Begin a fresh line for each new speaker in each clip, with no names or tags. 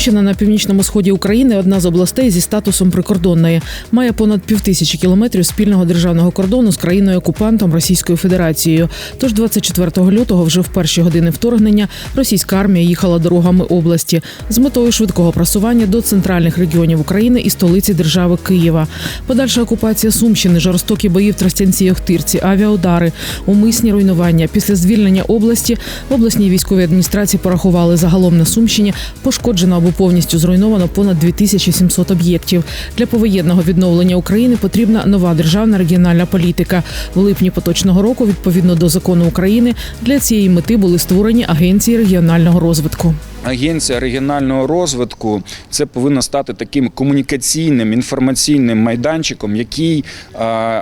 Сумщина на північному сході України одна з областей зі статусом прикордонної. Має понад півтисячі кілометрів спільного державного кордону з країною окупантом Російською Федерацією. Тож 24 лютого, вже в перші години вторгнення, російська армія їхала дорогами області з метою швидкого просування до центральних регіонів України і столиці держави Києва. Подальша окупація Сумщини, жорстокі бої в Тростянці Охтирці, авіаудари, умисні руйнування. Після звільнення області в обласній військовій адміністрації порахували загалом на Сумщині пошкоджено або повністю зруйновано понад 2700 об'єктів. Для повоєнного відновлення України потрібна нова державна регіональна політика. В липні поточного року, відповідно до закону України, для цієї мети були створені агенції регіонального розвитку.
Агенція регіонального розвитку це повинно стати таким комунікаційним інформаційним майданчиком, який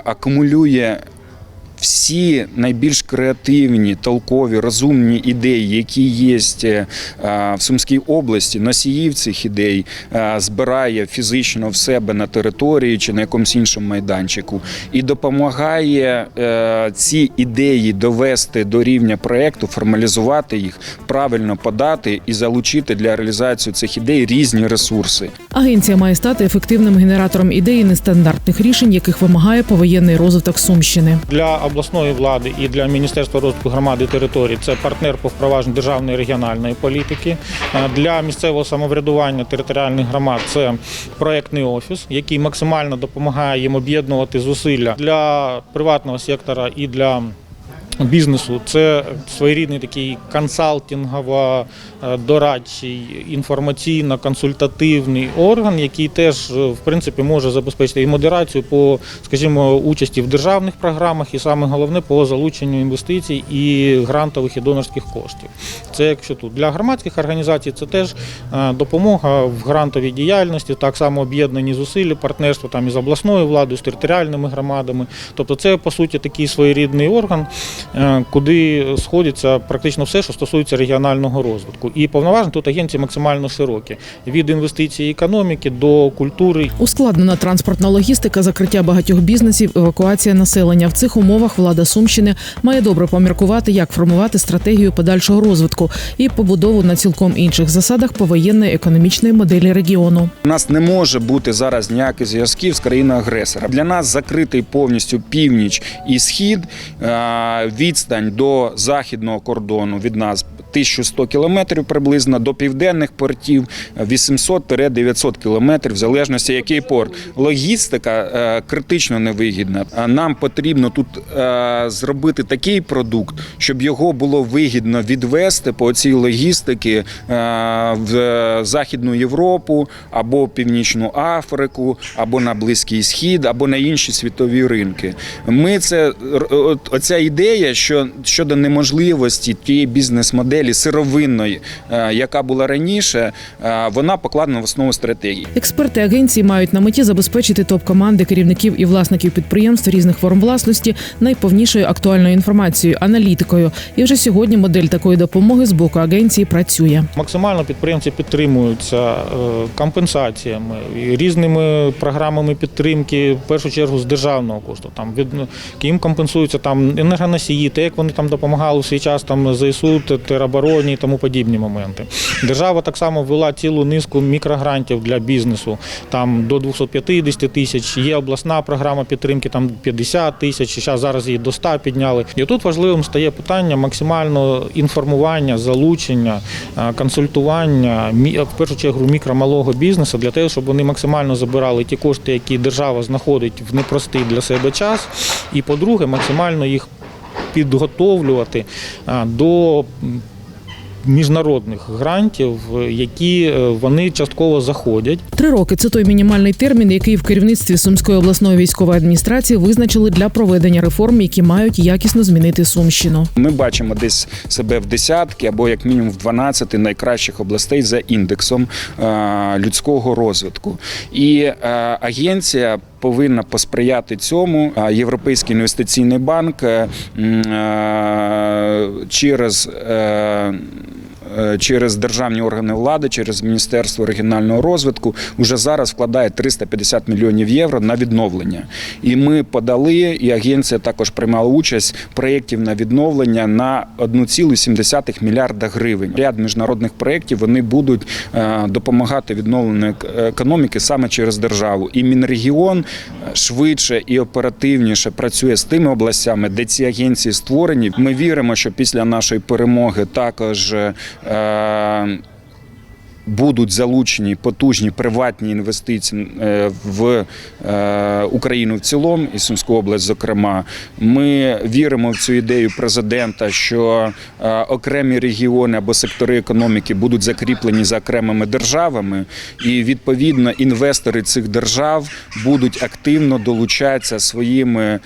акумулює. Всі найбільш креативні, толкові, розумні ідеї, які є е, в Сумській області, носіїв цих ідей е, збирає фізично в себе на території чи на якомусь іншому майданчику, і допомагає е, ці ідеї довести до рівня проекту, формалізувати їх, правильно подати і залучити для реалізації цих ідей різні ресурси.
Агенція має стати ефективним генератором ідей нестандартних рішень, яких вимагає повоєнний розвиток Сумщини.
для обласної влади і для Міністерства розвитку громади і територій це партнер по впровадженню державної регіональної політики. Е, Для місцевого самоврядування територіальних громад це проектний офіс, який максимально допомагає їм об'єднувати зусилля для приватного сектора і для. Бізнесу це своєрідний такий консалтингово е, дорадчий інформаційно-консультативний орган, який теж е, в принципі може забезпечити і модерацію по, скажімо, участі в державних програмах, і саме головне по залученню інвестицій і грантових і донорських коштів. Це якщо тут для громадських організацій, це теж е, допомога в грантовій діяльності, так само об'єднані зусилля, партнерство там із обласною владою, з територіальними громадами. Тобто, це по суті такий своєрідний орган, куди сходиться практично все, що стосується регіонального розвитку. І повноваження тут агенції максимально широкі від інвестицій і економіки до культури
Ускладнена транспортна логістика, закриття багатьох бізнесів, евакуація населення. В цих умовах влада Сумщини має добре поміркувати, як формувати стратегію подальшого розвитку і побудову на цілком інших засадах повоєнної економічної моделі регіону.
У нас не може бути зараз ніяких зв'язків з країною агресора. Для нас закритий повністю північ і схід. Е, Відстань до західного кордону від нас 1100 кілометрів приблизно до південних портів 800-900 кілометрів, в залежності який порт. Логістика е, критично невигідна. А Нам потрібно тут е, зробити такий продукт, щоб його було вигідно відвести по цій логістики е, в Західну Європу або Північну Африку, або на Близький Схід, або на інші світові ринки. Ми це оця ідея, що щодо неможливості тієї бізнес-моделі сировинної, е, яка була раніше, е, вона покладена в основу стратегії.
Експерти агенції мають на меті забезпечити топ-команди керівників і власників підприємств різних форм власності найповнішою актуальною інформацією, аналітикою. І вже сьогодні модель такої допомоги з боку агенції працює.
Максимально підприємці підтримуються е, компенсаціями і різними програмами підтримки, в першу чергу з державного кошту. Там від їм компенсуються там енергоносії, те, як вони там допомагали у свій час там ЗСУ, те- теробороні і тому подібні моменти. Держава так само ввела цілу низку мікрогрантів для бізнесу, там до 250 тисяч. Є обласна програма підтримки, там 50 тисяч. Зараз зараз її до 100 підняли. І тут важливим стає питання максимального інформування, залучення, консультування в першу чергу мікро-малого бізнесу для того, щоб вони максимально забирали ті кошти, які держава знаходить в непростий для себе час. І по-друге, максимально їх підготовлювати до міжнародних грантів, які е, вони частково заходять.
Три роки це той мінімальний термін, який в керівництві Сумської обласної військової адміністрації визначили для проведення реформ, які мають якісно змінити Сумщину.
Ми бачимо десь себе в десятки або як мінімум в 12 найкращих областей за індексом е, людського розвитку. І е, агенція повинна посприяти цьому. Європейський інвестиційний банк через через державні органи влади, через Міністерство регіонального розвитку вже зараз вкладає 350 мільйонів євро на відновлення. І ми подали, і агенція також приймала участь проєктів на відновлення на 1,7 мільярда гривень. Ряд міжнародних проєктів вони будуть е, допомагати відновленню економіки саме через державу. І Мінрегіон швидше і оперативніше працює з тими областями, де ці агенції створені. Ми віримо, що після нашої перемоги також. Е, Будуть залучені потужні приватні інвестиції е, в е, Україну в цілому і Сумську область. Зокрема, ми віримо в цю ідею президента, що е, окремі регіони або сектори економіки будуть закріплені за окремими державами, і відповідно інвестори цих держав будуть активно долучатися своїми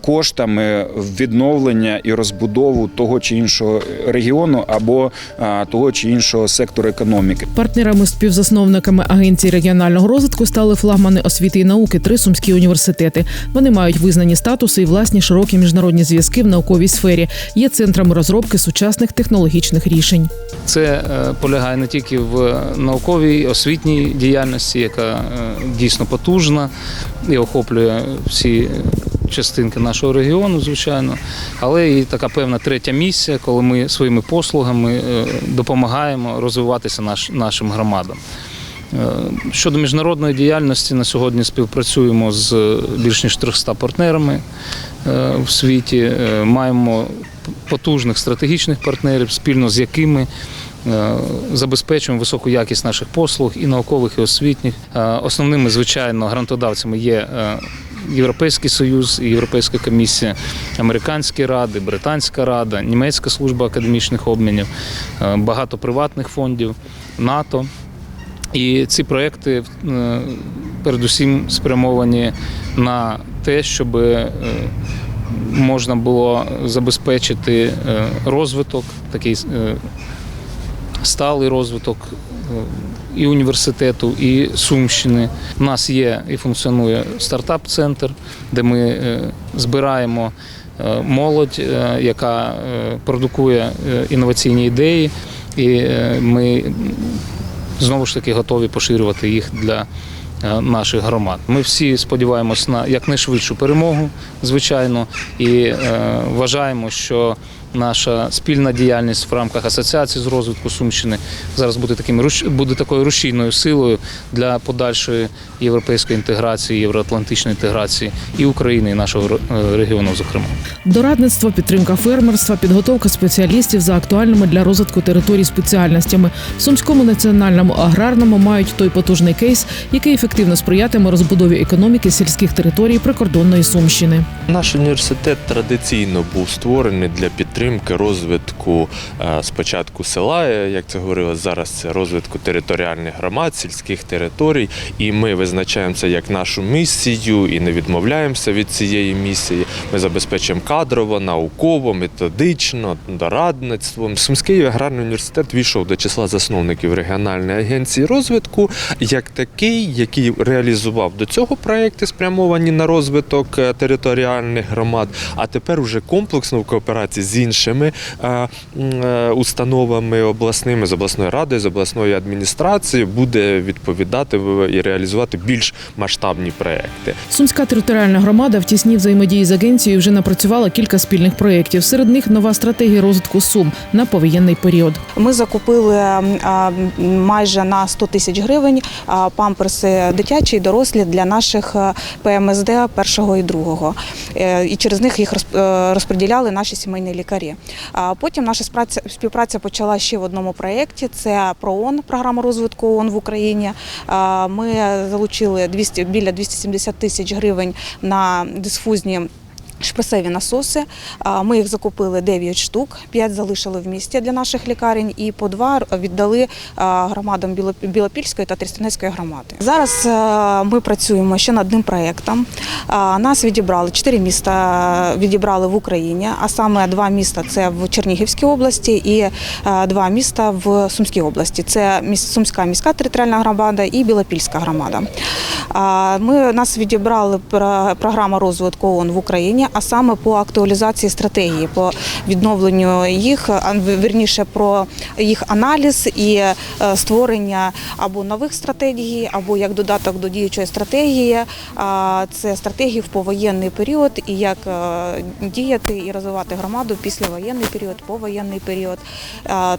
коштами в відновлення і розбудову того чи іншого регіону або того чи іншого сектору економіки.
Партнерами співзасновниками агенції регіонального розвитку стали флагмани освіти і науки, три сумські університети. Вони мають визнані статуси і власні широкі міжнародні зв'язки в науковій сфері. Є центрами розробки сучасних технологічних рішень.
Це е, полягає не тільки в науковій освітній діяльності, яка е, дійсно потужна і охоплює всі частинки нашого регіону, звичайно, але і така певна третя місія, коли ми своїми послугами е, допомагаємо розвиватися наш, нашим громадам. Е, Щодо міжнародної діяльності, на сьогодні співпрацюємо з більш ніж 300 партнерами е, в світі. Е, Маємо потужних стратегічних партнерів, спільно з якими е, забезпечуємо високу якість наших послуг і наукових, і освітніх. Е, Основними, звичайно, грантодавцями є е, Європейський Союз, Європейська комісія, американські ради, британська рада, німецька служба академічних обмінів, е, багато приватних фондів, НАТО. І ці проекти е, передусім спрямовані на те, щоб е, можна було забезпечити розвиток, такий сталий розвиток і університету, і Сумщини. У нас є і функціонує стартап-центр, де ми е, збираємо е, молодь, е, яка продукує інноваційні ідеї, і ми знову ж таки готові поширювати їх для наших громад. Ми всі сподіваємось на якнайшвидшу перемогу, звичайно, і е, вважаємо, що наша спільна діяльність в рамках асоціації з розвитку Сумщини зараз буде таким буде такою рушійною силою для подальшої європейської інтеграції, євроатлантичної інтеграції і України, і нашого регіону, зокрема.
Дорадництво, підтримка фермерства, підготовка спеціалістів за актуальними для розвитку територій спеціальностями. В Сумському національному аграрному мають той потужний кейс, який ефективно сприятиме розбудові економіки сільських територій прикордонної Сумщини.
Наш університет традиційно був створений для підтримки розвитку е, спочатку села, е, як це говорилось, зараз це розвитку територіальних громад, сільських територій. І ми визначаємо це як нашу місію і не відмовляємося від цієї місії. Ми забезпечуємо кадрово, науково, методично, дорадництвом. Сумський аграрний університет війшов до числа засновників регіональної агенції розвитку як такий, який реалізував до цього проекти, спрямовані на розвиток е, територіальних громад, а тепер уже комплексно в кооперації з іншими е, е, установами обласними, з обласною радою, з обласною адміністрацією, буде відповідати в- і реалізувати більш масштабні проекти.
Сумська територіальна громада в тісній взаємодії з агенцією вже напрацювала кілька спільних проєктів. Серед них нова стратегія розвитку Сум на повоєнний період.
Ми закупили майже на 100 тисяч гривень памперси дитячі і дорослі для наших ПМСД першого і другого. Е, І через них їх розп- е, розподіляли наші сімейні лікарі. А потім наша співпраця почала ще в одному проєкті. Це ПРООН, програма розвитку ООН в Україні. Ми залучили 200, біля 270 тисяч гривень на дисфузні. Шпресеві насоси. Ми їх закупили 9 штук, 5 залишили в місті для наших лікарень і по 2 віддали громадам Білопільської та Тростянецької громади. Зараз ми працюємо ще над одним проєктом. Нас відібрали 4 міста відібрали в Україні, а саме два міста це в Чернігівській області і два міста в Сумській області. Це Сумська міська територіальна громада і Білопільська громада. Ми нас відібрали про- програма розвитку ООН в Україні, а саме по актуалізації стратегії, по відновленню їх, а вірніше про їх аналіз і е, створення або нових стратегій, або як додаток до діючої стратегії. А Це стратегії в повоєнний період і як е, діяти і розвивати громаду післявоєнний період, повоєнний період.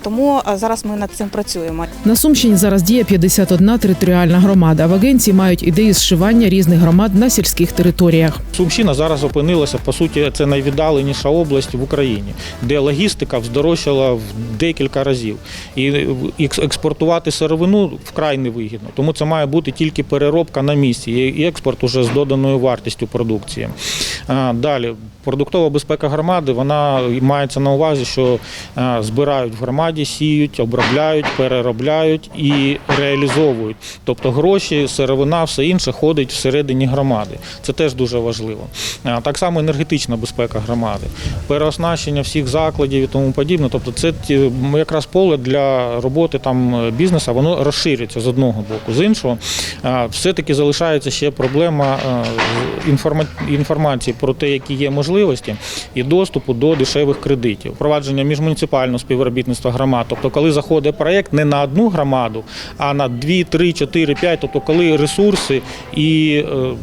Тому е, зараз ми над цим працюємо.
На Сумщині зараз діє 51 територіальна громада. В агенції мають ідеї зшивання різних громад на сільських територіях.
Сумщина зараз опинилася, по суті, це найвіддаленіша область в Україні, де логістика вздорожчала в декілька разів. І експортувати сировину вкрай невигідно. Тому це має бути тільки переробка на місці і експорт уже з доданою вартістю продукції. Далі, продуктова безпека громади, вона мається на увазі, що збирають в громаді, сіють, обробляють, переробляють і реалізовують. Тобто гроші, сировина, все інше ходить всередині громади. Це теж дуже важливо. Так само енергетична безпека громади, переоснащення всіх закладів і тому подібне. Тобто, це якраз поле для роботи там е, бізнесу, воно розширюється з одного боку. З іншого, все-таки залишається ще проблема е, інформації про те, які є можливості, і доступу до дешевих кредитів, впровадження міжмуніципального співробітництва громад. Тобто, коли заходить проєкт не на одну громаду, а на дві, три, чотири, п'ять. Тобто, коли ресурси і е,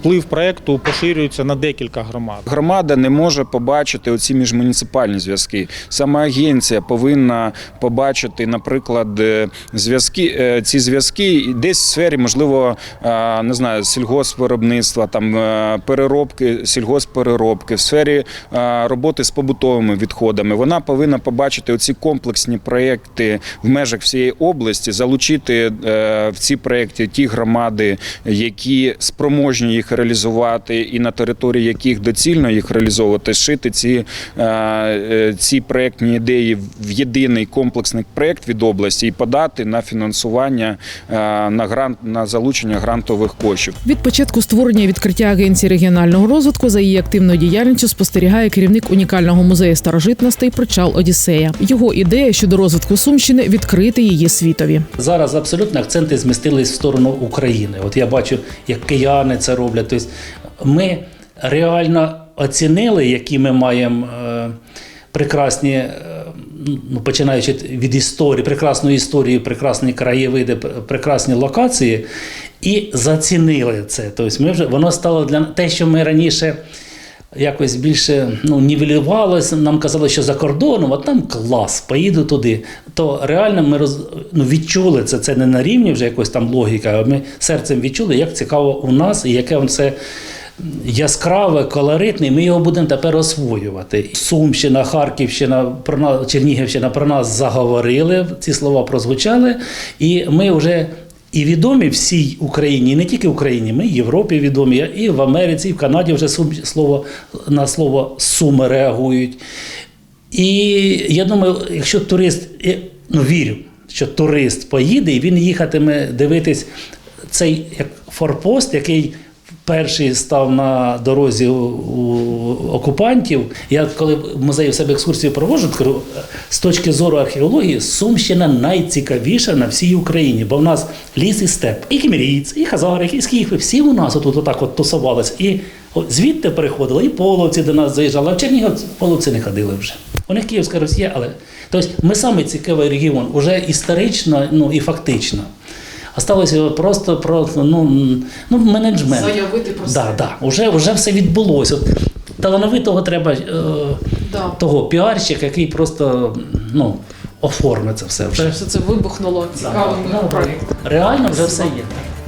вплив проєкту поширюються на декілька громад.
Громада не може побачити оці міжмуніципальні зв'язки. Саме агенція повинна побачити, наприклад, е, зв'язки, е, ці зв'язки десь в сфері, можливо, не знаю, сільгоспвиробництва, там е, переробки, в сфері е, роботи з побутовими відходами. Вона повинна побачити оці комплексні проекти в межах всієї області, залучити е, в ці проекти ті громади, які спроможні їх реалізувати, і на території яких доцільно їх реалізовувати, шити ці, е, ці проектні ідеї в єдиний комплексний проект від області і подати на фінансування на грант на залучення грантових коштів.
Від початку створення відкриття агенції регіонального розвитку за її активною діяльністю спостерігає керівник унікального музею старожитностей причал Одіссея. Його ідея щодо розвитку Сумщини відкрити її світові.
Зараз абсолютно акценти змістились в сторону України. От я бачу, як кияни це роблять. Тобто ми реально оцінили, які ми маємо е, прекрасні, е, ну, починаючи від історії, прекрасної історії, прекрасні краєвиди, прекрасні локації, і зацінили це. Тобто ми вже воно стало для те, що ми раніше. Якось більше ну, нівелювалося, нам казали, що за кордоном, а там клас, поїду туди. То реально ми роз, ну, відчули це. Це не на рівні вже якось там логіка, а ми серцем відчули, як цікаво у нас і яке це яскраве, колоритне, ми його будемо тепер освоювати. Сумщина, Харківщина, про нас, Чернігівщина про нас заговорили, ці слова прозвучали, і ми вже. І відомі всій Україні, і не тільки Україні, ми в Європі відомі, і в Америці, і в Канаді вже слово, на слово суми реагують. І я думаю, якщо турист, ну вірю, що турист поїде і він їхатиме дивитись цей форпост, який перший став на дорозі у, окупантів. Я коли в музеї в себе екскурсію проводжу, кажу, з точки зору археології, Сумщина найцікавіша на всій Україні, бо в нас ліс і степ, і кімерійць, і хазари, і скіфи, всі у нас отут отак от тусувалися. І звідти переходили, і половці до нас заїжджали, а в Чернігів половці не ходили вже. У них Київська Росія, але тобто ми саме цікавий регіон, уже історично ну, і фактично. Осталося просто про ну, ну, менеджмент.
Заявити про
да, да. Уже, вже все відбулося. От, талановитого треба е, того піарщика, який просто ну, оформить це все вже.
все це вибухнуло
цікавим проєктом. Реально вже все є.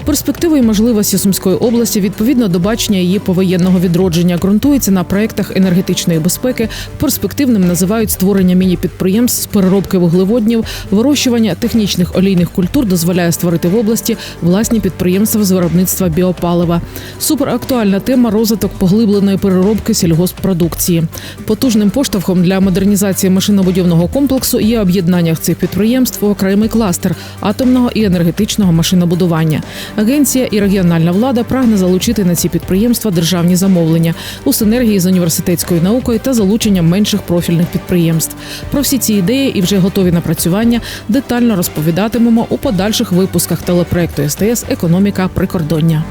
Перспективи і можливості Сумської області відповідно до бачення її повоєнного відродження ґрунтуються на проектах енергетичної безпеки. Перспективним називають створення міні-підприємств з переробки вуглеводнів, вирощування технічних олійних культур дозволяє створити в області власні підприємства з виробництва біопалива. Суперактуальна тема розвиток поглибленої переробки сільгосппродукції. Потужним поштовхом для модернізації машинобудівного комплексу є об'єднання цих підприємств в окремий кластер атомного і енергетичного машинобудування. Агенція і регіональна влада прагне залучити на ці підприємства державні замовлення у синергії з університетською наукою та залученням менших профільних підприємств. Про всі ці ідеї і вже готові напрацювання детально розповідатимемо у подальших випусках телепроекту СТС Економіка прикордоння.